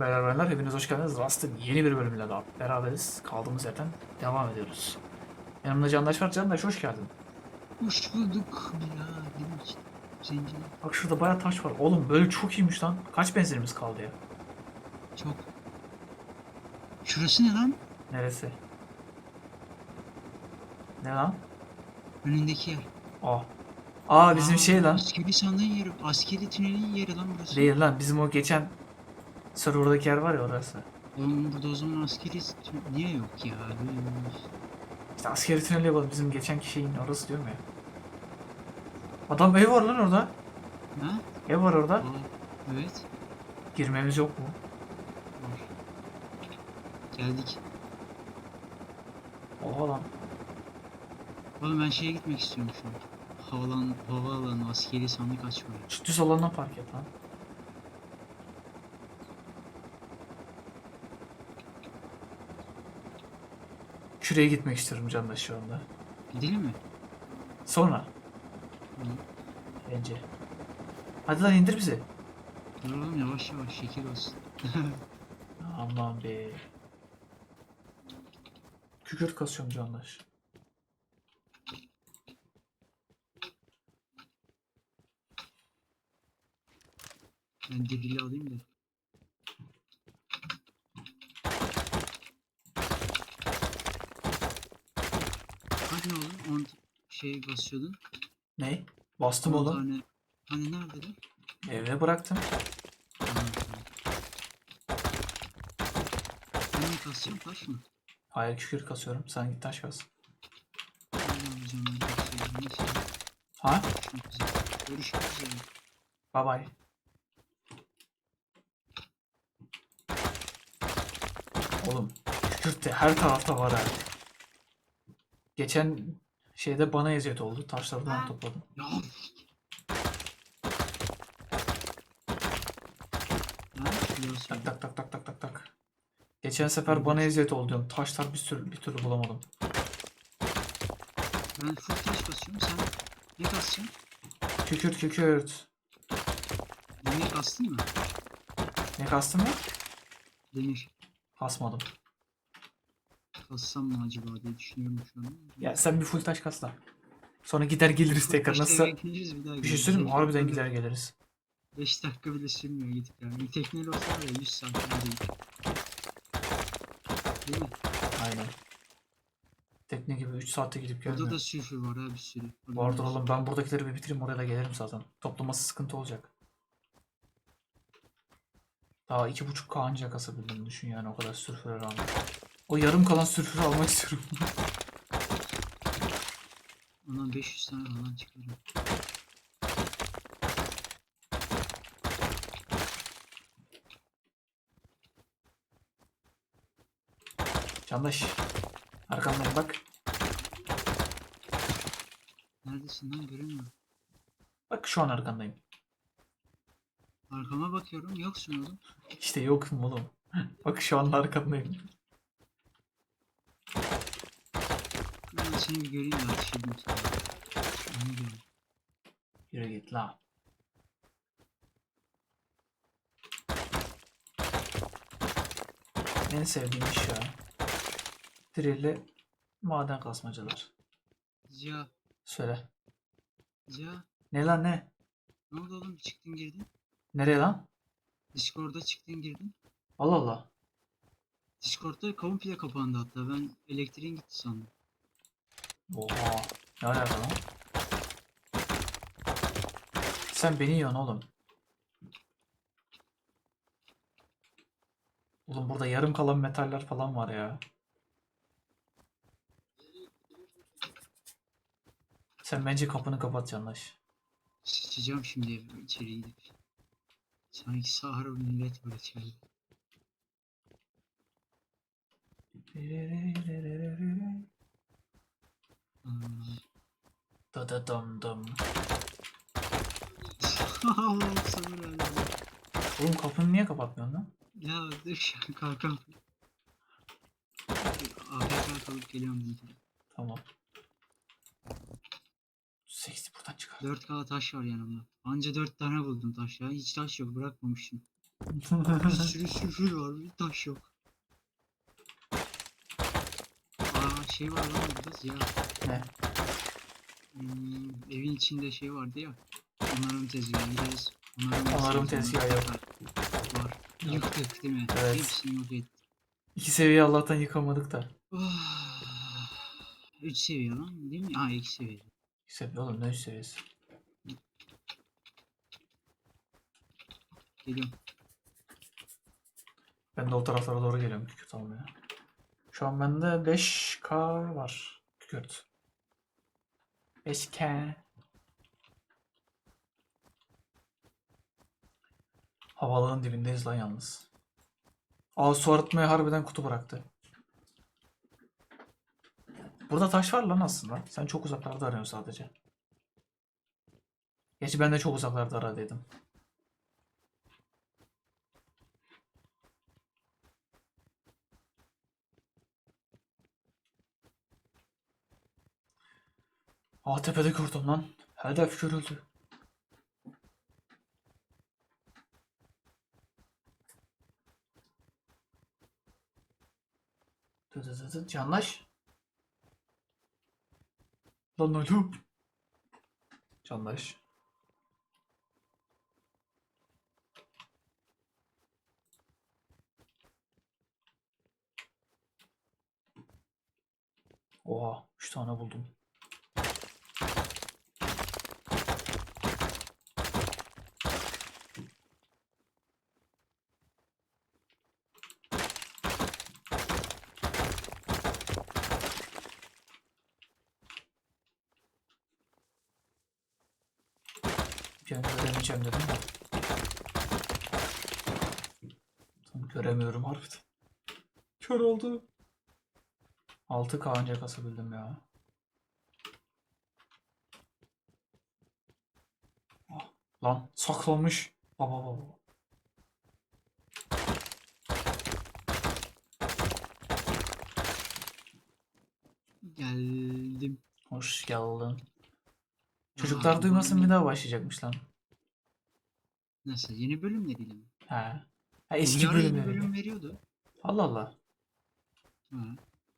Beraberler hepiniz hoş geldiniz. Rust'ın yeni bir bölümüyle daha beraberiz. Kaldığımız yerden devam ediyoruz. Yanımda Candaş var. Candaş hoş geldin. Hoş bulduk. Zengin. Bak şurada bayağı taş var. Oğlum böyle çok iyiymiş lan. Kaç benzinimiz kaldı ya? Çok. Şurası ne lan? Neresi? Ne lan? Önündeki yer. Aa. Aa bizim Aa, şey lan. Askeri sandığın yeri. Askeri tünelin yeri lan burası. Değil lan bizim o geçen serverdaki yer var ya orası. Oğlum burada o zaman askeri niye yok ya? İşte askeri tüneli yapalım bizim geçenki şeyin orası diyorum ya. Adam ev var lan orada. Ha? Ev var orada. Aa, evet. Girmemiz yok mu? Var. Geldik. Oha lan. Oğlum ben şeye gitmek istiyorum şu an. Havalan, havaalanı askeri sandık açmaya. Şu düz alanına park et lan. Şuraya gitmek istiyorum Candaş şu anda. Gidelim mi? Sonra. Bence. Hadi lan indir bizi. Dur oğlum yavaş yavaş şekil olsun. Aman be. Kükürt kasıyorum Candaş. Ben dirili alayım da. Hadi oğlum 10 şey basıyordun. Ne? Bastım 10 oğlum. Tane... Hani nerede lan? Eve bıraktım. Ben mi kasacağım taş mı? Hayır kükürt kasıyorum. Sen git taş kas. Ben ne yapacağım ben kasıyorum. Neyse. Ha? Görüşmek üzere. Görüşmek üzere. Bye bye. Oğlum kükürt de her tarafta var ha. Geçen şeyde bana eziyet oldu. Taşları ben topladım. Ya. Tak tak tak tak tak tak tak. Geçen sefer bana eziyet oldu diyorum. Taşlar bir sürü bir türlü bulamadım. Ben full taş basıyorum. Sen ne kasacaksın? Kükürt kükürt. Demir kastın mı? Ne kastın mı? Demir. Kasmadım. Kassam mı acaba diye düşünüyorum şu an. Ya sen bir full taş kas da. Sonra gider geliriz tekrar. Nasıl? bir daha Bir şey söyleyeyim mi? Harbiden gider geliriz. 5 dakika bile sürmüyor gidip yani. Bir tekneyle olsa var ya 100 saat değil. Değil mi? Aynen. Tekne gibi 3 saatte gidip gelmiyor. da sülfür var ha bir sürü. Orada Vardır da- oğlum ben buradakileri bir bitireyim oraya da gelirim zaten. Toplaması sıkıntı olacak. Daha iki buçuk K anca kasabildim düşün yani o kadar sülfüre rağmen. O yarım kalan sülfürü almak istiyorum. Ondan 500 tane falan çıkarım. Candaş. Arkamdan bak. Neredesin lan göremiyorum. Bak şu an arkandayım. Arkama bakıyorum yoksun oğlum. İşte yokum oğlum. Bak şu an arkandayım. Ben seni bir göreyim de ateş edeyim sana. Onu göreyim. Yürü git la. En sevdiğim iş ya. Drill'le maden kasmacalar. Ziya, Söyle. Ziya. Ne lan ne? Ne oldu oğlum? Çıktın girdin. Nereye lan? Discord'da çıktın girdin. Allah Allah. Discord'da komple kapandı hatta. Ben elektriğin gitti sandım. Oha. Ne alaka lan? Sen beni yiyorsun oğlum. Oğlum burada yarım kalan metaller falan var ya. Sen bence kapını kapat Candaş. Sıçacağım şimdi içeri gidip. Sanki sahara millet var Da da dam dam. Oğlum kapını niye kapatmıyorsun lan? Ya dur kalkam. AFK kalıp geliyorum zaten. Tamam. 8'i buradan çıkar. 4K taş var yanımda. Anca 4 tane buldum taş ya. Hiç taş yok bırakmamışım. Bir sürü sülfür var bir taş yok. Aa şey var lan burada ya. ne? Hmm, evin içinde şey vardı ya. Onarım tezgahı gideriz. Onarım tezgahı yok. Var. Yıktık değil mi? Evet. Hepsini yok ettik. İki seviye Allah'tan yıkamadık da. Oh. Üç seviye lan değil mi? Ha iki seviye. İki seviye oğlum ne üç seviyesi? Geliyorum. Ben de o taraflara doğru geliyorum kükürt almaya. Şu an bende 5k var kükürt. 5k. Havalığın dibindeyiz lan yalnız. Aa su arıtmaya harbiden kutu bıraktı. Burada taş var lan aslında. Sen çok uzaklarda arıyorsun sadece. Gerçi ben de çok uzaklarda aradıydım. Aa gördüm lan. Hedef görüldü. Dı dı dı dı. Canlaş. Lan alo. Canlaş. Oha 3 tane buldum. An göremeyeceğim dedim de. Tam göremiyorum harbiden. Kör oldu. 6K anca kasabildim ya. Ah, Lan saklanmış. Baba baba. Geldim. Hoş geldin. Çocuklar duymasın bir daha başlayacakmış lan. Nasıl? Yeni bölümleriyle mi? He. Ha, eski yeni bölümleri. bölüm veriyordu. Allah Allah. Ha.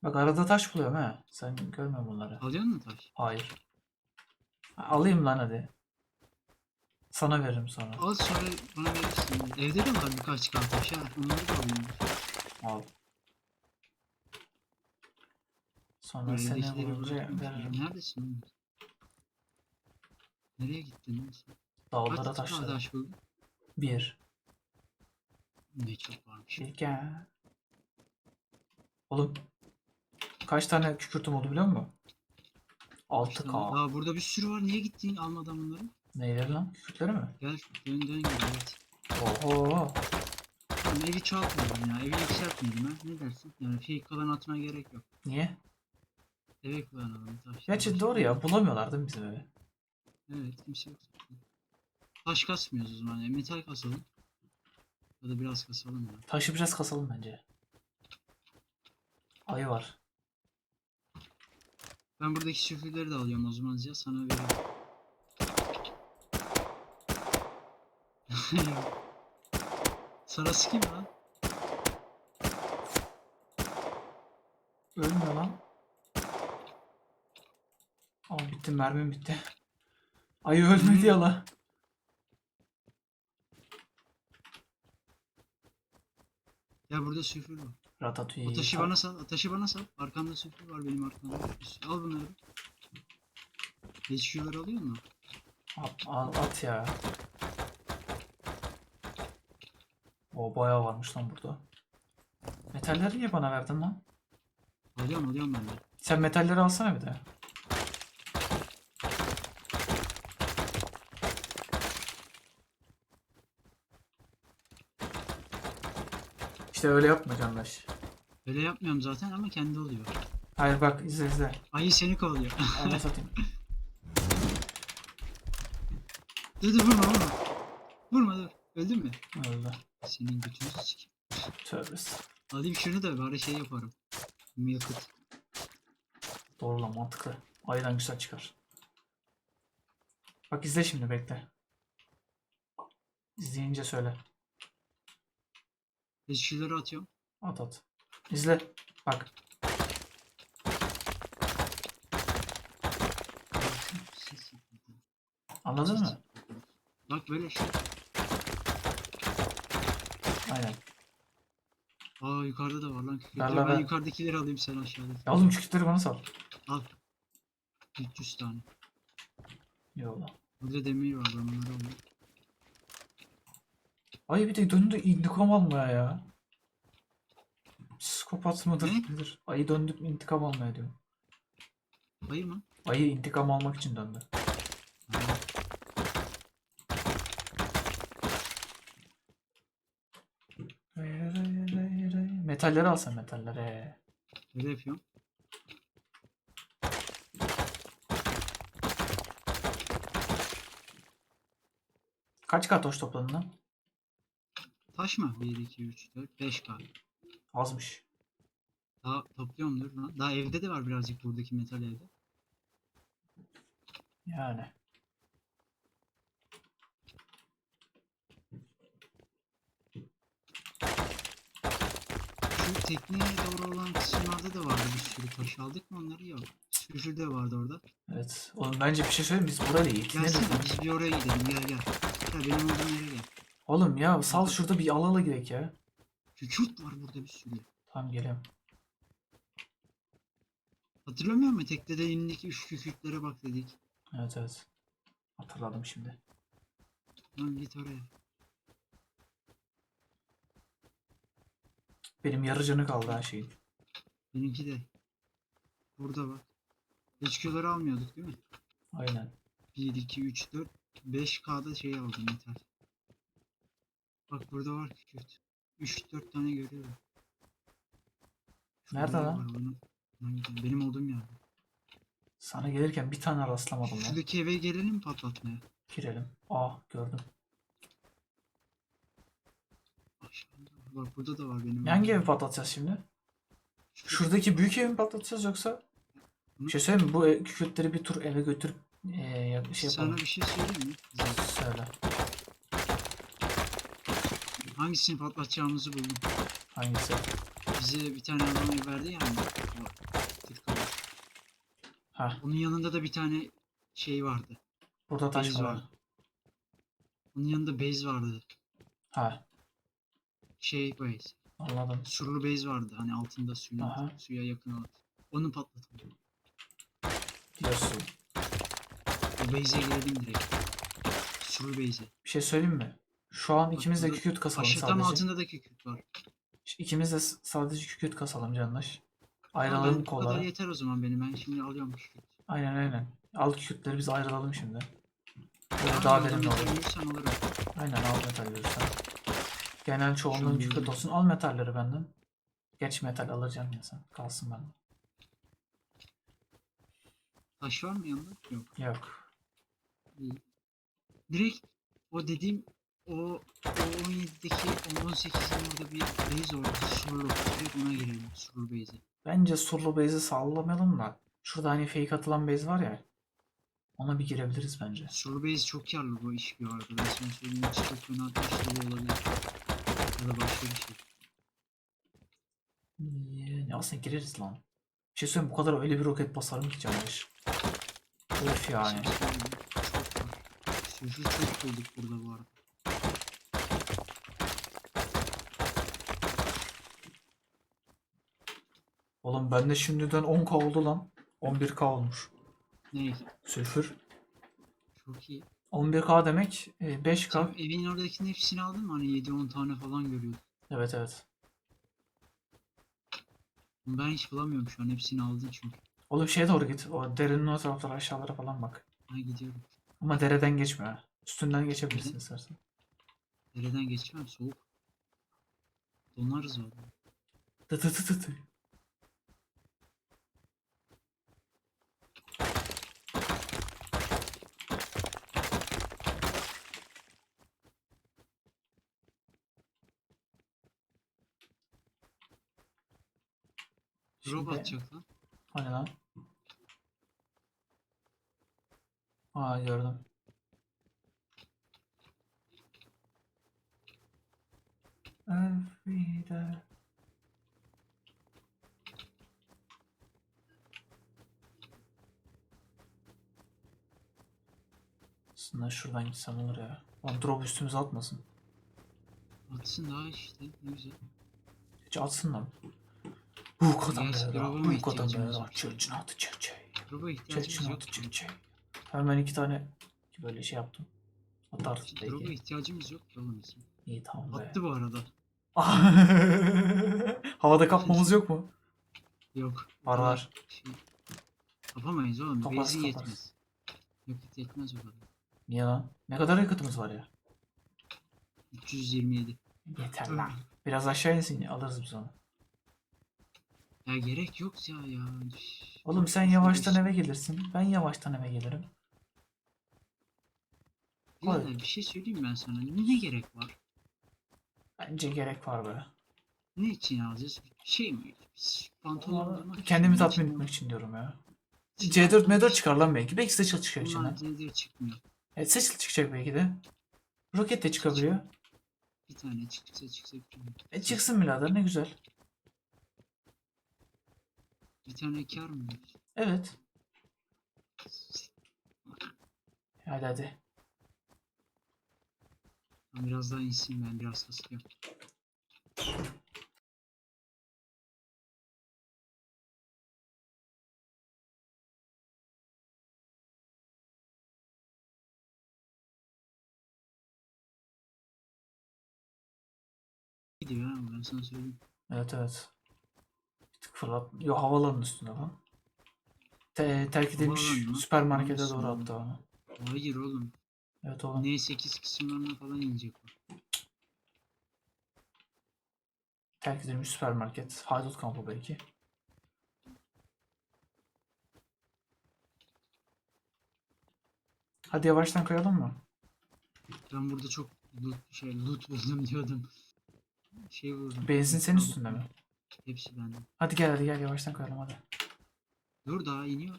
Bak arada taş buluyorum ha. Sen görme bunları. Alıyor musun taş? Hayır. Ha, Alayım lan hadi. Sana veririm sonra. Al sonra bana verirsin. Evde de var birkaç çıkan taş ha. Onları da alayım. Al. Sonra seni Evdekileri bulunca veririm. Neredesin oğlum? Nereye gittin lan sen? Dağlara Kaç tane taş buldun? Bir. Ne çok varmış. Şirken. Oğlum. Kaç tane kükürtüm oldu biliyor musun? Kaç 6K. tane- Aa burada bir sürü var. Niye gittin almadan bunları? Neyleri lan? Kükürtleri mi? Gel dön dön gel evet. Oho. Oğlum evi çoğaltmayalım ya. Evi yükseltmeyelim ha. Ne dersin? Yani fake falan atmaya gerek yok. Niye? Eve kullanalım taş. Gerçi doğru ya. Bulamıyorlar değil mi bizim evi? Evet kimse yok. Taş kasmıyoruz o zaman. E, metal kasalım. Ya da biraz kasalım ya. Taşı biraz kasalım bence. Ayı var. Ben buradaki sülfürleri de alıyorum o zaman ya sana veriyorum. Sana sıkayım lan. Ölmüyor lan. Aa bitti mermim bitti. Ayı ölmedi ya la. Ya burada sülfür var. Ratatouille. O taşı Ta- bana sal. Taşı bana sal. Arkamda sülfür var benim arkamda. Al bunları. HQ'ları alıyor mu? At, al- at ya. O bayağı varmış lan burada. Metalleri niye bana verdin lan? Alıyorum alıyorum ben de. Sen metalleri alsana bir de. İşte öyle yapma Candaş. Öyle yapmıyorum zaten ama kendi oluyor. Hayır bak izle izle. Ayı seni kovalıyor. Ana satayım. dur dur vurma vurma. Vurma dur. Öldün mü? Öldü. Senin götünü sikeyim. Tövbesi. Alayım şunu da bari şey yaparım. Yakıt. Doğru lan mantıklı. Ayıdan güzel çıkar. Bak izle şimdi bekle. İzleyince söyle. Eskileri atıyorum. At at. İzle. Bak. Ses. Anladın mı? Bak böyle işte. Aynen. Aa yukarıda da var lan lan, ben ver. yukarıdakileri alayım sen aşağıdaki. Ya oğlum şu kütleri bana sal. Al. 300 tane. Yolla. Burada demir var ben onları alayım. Ay bir de döndü intikam almaya ya. Psikopat mıdır Ne? nedir? Ayı döndü intikam almaya diyor. Hayır mı? Ayı intikam almak için döndü. Ha. Metalleri alsan metalleri. Öyle yapıyorum. Kaç kartoş topladın lan? Taş mı? 1, 2, 3, 4, 5 k. Azmış. Daha topluyorum dur lan. Daha evde de var birazcık buradaki metal evde. Yani. Şu tekneye doğru olan kısımlarda da vardı bir sürü taş aldık mı onları yok. Sürü de vardı orada. Evet. Oğlum bence bir şey söyleyeyim biz burayla yetiniyoruz. Gelsene biz bir oraya gidelim gel gel. Gel benim olduğum yere gel. Oğlum ya sal şurada bir alala girek ya. Kükürt var burada bir sürü. Tamam geliyorum. Hatırlamıyor musun? Teknede elindeki üç kükürtlere bak dedik. Evet evet. Hatırladım şimdi. Lan git oraya. Benim yarı canı kaldı her şeyin. Benimki de. Burada bak. HQ'ları almıyorduk değil mi? Aynen. 1, 2, 3, 4, 5K'da şey aldım metal. Bak burada var kükürt. 3-4 tane görüyorum. Nerede Şurada lan? var, bunu- gidelim. Benim olduğum yerde. Sana gelirken bir tane rastlamadım lan. Şuradaki eve gelelim patlatmaya? Girelim. Aa gördüm. Aşağıda. Bak burada da var benim. Hangi evi patlatacağız şimdi? Şurada- Şuradaki büyük evi mi patlatacağız yoksa? Bir şey söyleyeyim mi? Bu kükürtleri bir tur eve götürüp eee, ya- şey Sana yapalım. bir şey söyleyeyim mi? Zaten Söyle. Hangisini patlatacağımızı buldum. Hangisi? Bize bir tane adam verdi yani. Ha, Onun yanında da bir tane şey vardı. burada taş var. var. Onun yanında base vardı. Ha, Şey base. anladım. Surlu base vardı. Hani altında suyun, Aha. suya yakın olan. Onu patlatalım. Diyorsun. O base'e girelim direkt. Surlu base'e. Bir şey söyleyeyim mi? Şu an ikimiz de kükürt kasalım Aşağı tam sadece. altında da kükürt var. İkimiz de s- sadece kükürt kasalım canlar. Ama ben- Ayrılalım Bu kadar kollara. yeter o zaman benim. Ben şimdi alıyorum kükürt. Aynen aynen. Al kükürtleri biz ayrılalım şimdi. Böyle daha verimli olur. alırım. Aynen al metalleri sen. Genel çoğunluğun an kükürt olsun. Al metalleri benden. Geç metal alacağım ya sen. Kalsın bende. Taş var mı yanında? Yok. Yok. İyi. Direkt o dediğim o, o 17'deki 18'in orada bir base orada surlu. Direkt ona girelim. Surlu base'e. Bence surlu base'i sallamayalım da. Şurada hani fake atılan base var ya. Ona bir girebiliriz bence. Surlu base çok karlı bu iş bir arada. Ben sana söyleyeyim. Hiç çok fena ateşli olabilir. Ya da başka bir şey. Yani aslında gireriz lan. Bir şey söyleyeyim bu kadar öyle bir roket basarım ki canmış. Of yani. Çok var. Sürücü çok bulduk burada bu arada. Oğlum bende şimdiden 10k oldu lan. 11k olmuş. Ne? Sülfür. Çok iyi. 11k demek e, Sen 5k. evin oradakinin hepsini aldın mı? Hani 7-10 tane falan görüyordum. Evet evet. Ben hiç bulamıyorum şu an. Hepsini aldın çünkü. Oğlum şeye doğru git. O derenin o taraflara aşağılara falan bak. Ay gidiyorum. Ama dereden geçme. ha. Üstünden geçebilirsin istersen. Nereden geçmem? Soğuk. Donarız valla. Tı tı tı tı tı. Drop Şimdi- atacak lan. Hani lan? Aa gördüm. Bekle. Aslında şuradan gitsem olur ya. Lan drop üstümüze atmasın. Atsın daha işte. Ne güzel. Hiç atsın lan. Bu kadar mı Bu kadar var? Çırçın atı çır çır. Drop'a ihtiyacımız Çırçın yok. atı çır çır. Hemen iki tane böyle şey yaptım. Atar Drop'a ihtiyacımız yok ki. İyi tamam be. Attı bu arada. Havada kapmamız yok mu? Yok. Var var. Şey, kapamayız oğlum. Kaparız. yetmez. Yakıt yetmez o kadar. Niye lan? Ne kadar yakıtımız var ya? 327. Yeter lan. Biraz aşağı insin alırız biz onu. Ya gerek yok ya ya. Oğlum sen yavaştan eve gelirsin. Ben yavaştan eve gelirim. Birader, bir şey söyleyeyim ben sana. Ne gerek var? Bence gerek var be. Ne için alacağız? Şey mi? Pantolon Ama almak için Kendimi mi? tatmin etmek için diyorum ya. C4 M4 çıkar lan belki. Belki seçil çıkar Bunlar içinden. nedir çıkmıyor. Evet seçil çıkacak belki de. Roket de çıkabiliyor. Bir tane çıksa çıksa bir tane. E çıksın birader ne güzel. Bir tane kar mı? Evet. Hadi hadi. Ben biraz daha insin ben biraz kasıyorum. Gidiyor ha ben sana söyleyeyim. Evet evet. Fırlat. Yo havaların üstünde lan. Te terk edilmiş mı? süpermarkete doğru attı onu. Hayır oğlum. Evet oğlum. N8 kısımlarına falan inecek o. Terk edilmiş süpermarket. Haydut kampı belki. Hadi yavaştan kayalım mı? Ben burada çok loot, şey, loot buldum diyordum. Şey buldum. Benzin senin üstünde mi? Hepsi bende. Hadi gel hadi gel yavaştan kayalım hadi. Dur daha iniyor.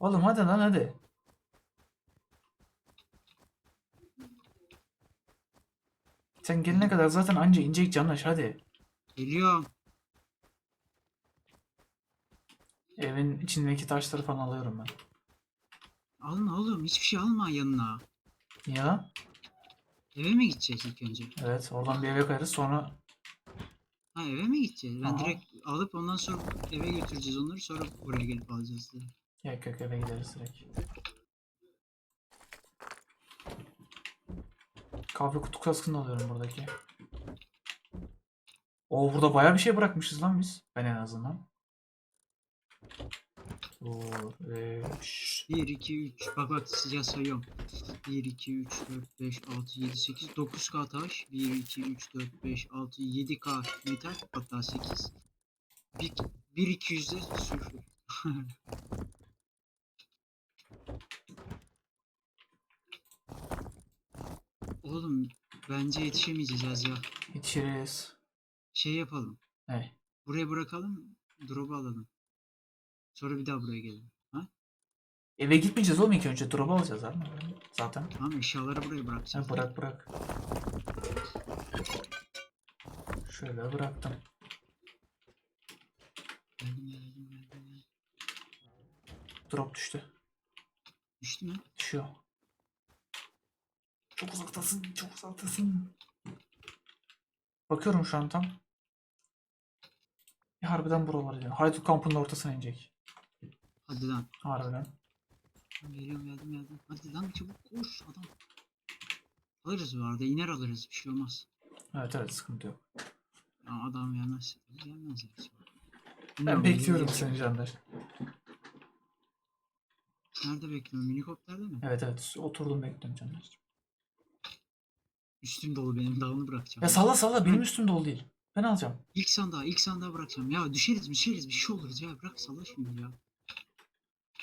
Oğlum hadi lan hadi. Sen gelene kadar zaten anca inecek Canlaş hadi. Geliyorum. Evin içindeki taşları falan alıyorum ben. Alma oğlum hiçbir şey alma yanına. Lan? Eve mi gideceğiz ilk önce? Evet oradan bir eve kayarız sonra Ha eve mi gideceğiz? Ben Aha. direkt alıp ondan sonra eve götüreceğiz onları sonra buraya gelip alacağız diye. Yok yok eve gideriz direkt. Kahve kutu kaskını alıyorum buradaki. Oo burada bayağı bir şey bırakmışız lan biz. Ben en azından. Dur, beş. 1, 2, 3. Bak bak sıcağı sayıyorum. 1, 2, 3, 4, 5, 6, 7, 8, 9K taş. 1, 2, 3, 4, 5, 6, 7K metal. Hatta 8. 1, 1 200 de sülfür. Oğlum bence yetişemeyeceğiz ya. Yetişiriz. Şey yapalım. Ne? Buraya bırakalım. Drop'u alalım. Sonra bir daha buraya gelelim. Ha? Eve gitmeyeceğiz oğlum ilk önce drop alacağız abi. Zaten. Tamam eşyaları buraya bırakacağız. Ha, bırak bırak. Şöyle bıraktım. Drop düştü. Düştü mü? Düşüyor. Çok uzaktasın, çok uzaktasın. Bakıyorum şu an tam. Ya harbiden buralara gidiyor. Haydut kampının ortasına inecek. Hadi lan. Harbiden. Geliyorum geldim geldim. Hadi lan çabuk koş adam. Alırız bu arada iner alırız bir şey olmaz. Evet evet sıkıntı yok. Ya adam gelmez. Gelmez ya. Ben Bilmiyorum, bekliyorum seni Caner. Nerede bekliyorum? Minikopterde mi? Evet evet oturdum bekliyorum Caner. Üstüm dolu benim dağını bırakacağım. Ya salla salla benim üstüm dolu değil. Ben alacağım. İlk sandığa ilk sandığa bırakacağım. Ya düşeriz düşeriz bir şey oluruz ya bırak salla şimdi ya.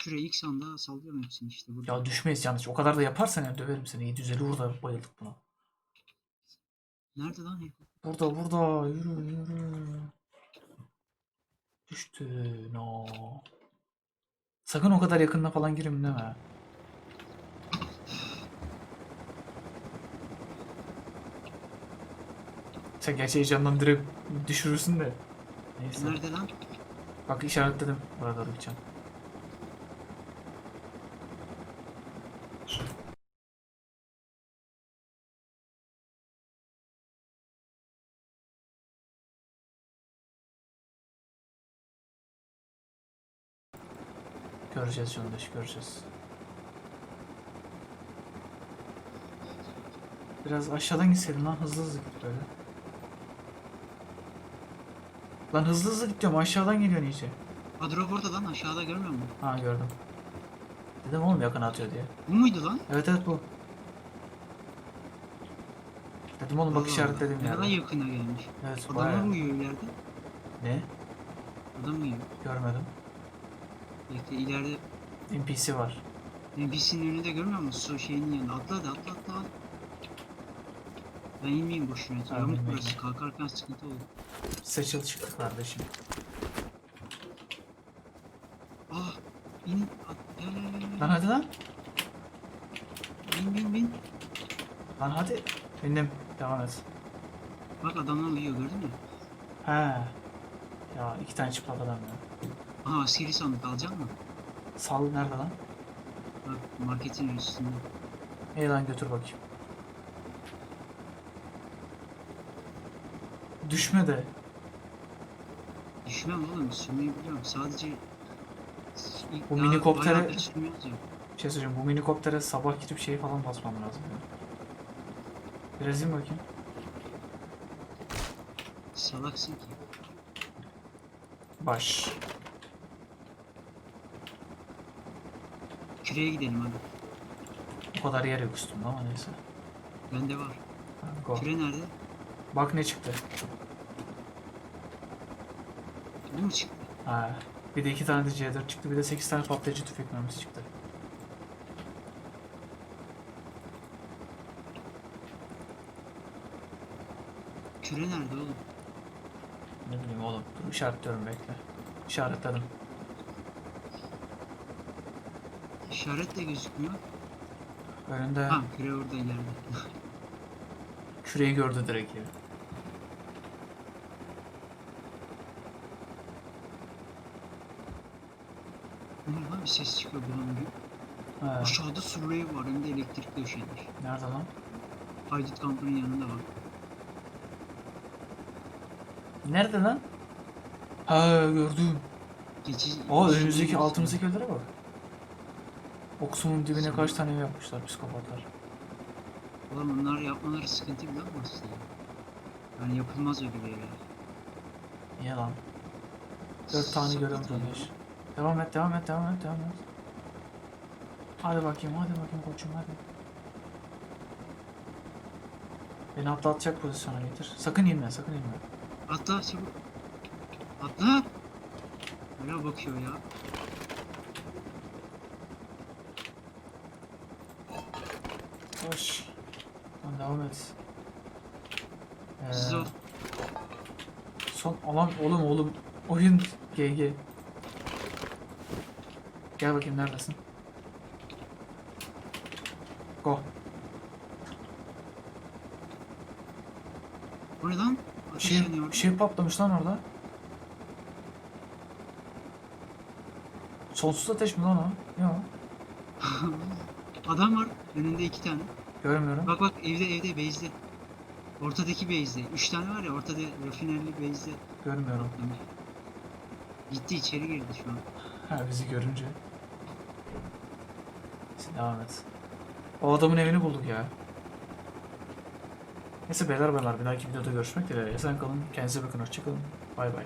Şuraya ilk sandığa sallıyorum hepsini işte burada. Ya düşmeyiz yanlış. O kadar da yaparsan ya döverim seni. 750 burada bayıldık buna. Nerede lan helikopter? Burada burada yürü yürü. Düştü no. Sakın o kadar yakınına falan gireyim deme. Sen gerçi heyecandan direkt düşürürsün de. Neyse. Nerede lan? Bak işaretledim. Oraya doğru gideceğim. Göreceğiz şu anda, göreceğiz. Biraz aşağıdan gitseydin lan hızlı hızlı git böyle. Lan hızlı hızlı git diyorum aşağıdan geliyorsun iyice. Ha drop orada lan aşağıda görmüyor musun? Ha gördüm. Dedim oğlum yakın atıyor diye. Bu muydu lan? Evet evet bu. Dedim oğlum bak işaretledim ya. yakına gelmiş. Evet Adamlar bayağı. uyuyor ileride. Ne? Adam uyuyor. Görmedim. Bekle ileride NPC var. NPC'nin önünde görmüyor musun? Su şeyinin yanında. Atla hadi atla atla. atla. Ben inmeyeyim boşuna. Tamam, Yamuk burası. Kalkarken sıkıntı olur. Seçil çıktı kardeşim. Ah! İn. At, gel gel gel. Lan hadi lan. Bin bin bin. Lan hadi. Bindim. Devam et. Bak adamlar uyuyor gördün mü? He. Ya iki tane çıplak adam ya. Aha askeri sandık alacak mı? Sal nerede lan? Bak marketin üstünde. İyi lan götür bakayım. Düşme de. Düşmem oğlum sürmeyi biliyorum. Sadece Bu daha minikoptere- bayağıdır sürmüyoruz ya. Bir şey söyleyeceğim. Bu minikoptere sabah gidip şey falan basmam lazım. Ya. Biraz in bakayım. Salaksın ki. Baş. Küreye gidelim hadi. O kadar yer yok üstümde ama neyse. Bende var. Ha, Go. Küre nerede? Bak ne çıktı. Bu mu çıktı? Ha. Bir de iki tane de C4 çıktı. Bir de 8 tane patlayıcı tüfek mermisi çıktı. Küre nerede oğlum? Ne bileyim oğlum. Dur işaretliyorum bekle. İşaretledim. İşaret de gözükmüyor. Önünde Ha küre orada ileride. küreyi gördü direkt ya. Ne lan bir ses çıkıyor buranın gibi. Ha. Aşağıda survey var hem de elektrik döşenmiş. Nerede lan? Haydut kampının yanında var. Nerede lan? Ha gördüm. Geçici... Geçici önümüzdeki altımızdaki evlere bak. Oksumun dibine kaç tane ev yapmışlar psikopatlar. Oğlum bunlar yapmaları sıkıntı biliyor musun aslında? Yani yapılmaz öyle bir yerler. Niye lan? Dört tane görüyorum kardeş. Devam et, devam et, devam et, devam et. Hadi bakayım, hadi bakayım koçum hadi. Beni atlatacak pozisyona getir. Sakın inme, sakın inme. Atla çabuk. Atla. Hala bakıyor ya. Koş. Lan devam et. Ee, son alan oğlum oğlum. Oyun GG. Gel bakayım neredesin? Go. Bu ne lan? Bir Ateş şey, yanıyor. bir şey patlamış lan orada. Sonsuz ateş mi lan o? Yok. Adam var. Önünde iki tane. Görmüyorum. Bak bak evde evde base'de. Ortadaki base'de. Üç tane var ya ortada rafinerli base'de. Görmüyorum. Gitti içeri girdi şu an. Ha bizi görünce. Sen devam et. O adamın evini bulduk ya. Neyse beyler beyler bir dahaki videoda görüşmek dileğiyle. Esen kalın. Kendinize bakın. Hoşçakalın. Bay bay.